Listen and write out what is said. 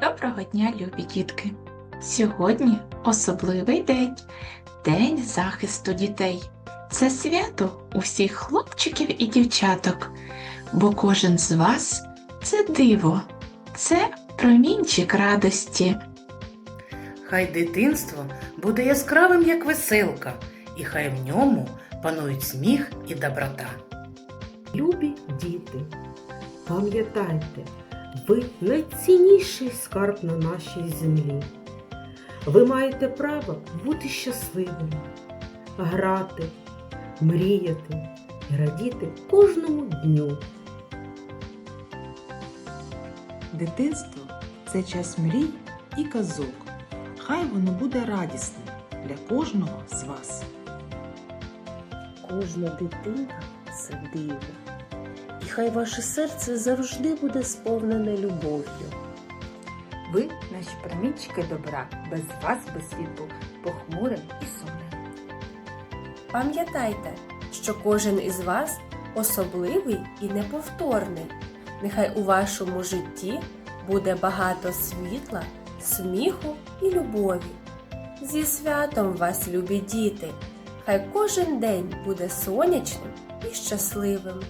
Доброго дня, любі дітки! Сьогодні особливий день День захисту дітей. Це свято усіх хлопчиків і дівчаток, бо кожен з вас це диво, це промінчик радості. Хай дитинство буде яскравим, як веселка, і хай в ньому панують сміх і доброта. Любі діти, пам'ятайте, ви найцінніший скарб на нашій землі. Ви маєте право бути щасливими, грати, мріяти і радіти кожному дню. Дитинство це час мрій і казок. Хай воно буде радісним для кожного з вас. Кожна дитина це диво. І хай ваше серце завжди буде сповнене любов'ю. Ви наші промінчики добра, без вас без світу, похмурим і сумним. Пам'ятайте, що кожен із вас особливий і неповторний. Нехай у вашому житті буде багато світла, сміху і любові. Зі святом вас, любі діти! Хай кожен день буде сонячним і щасливим.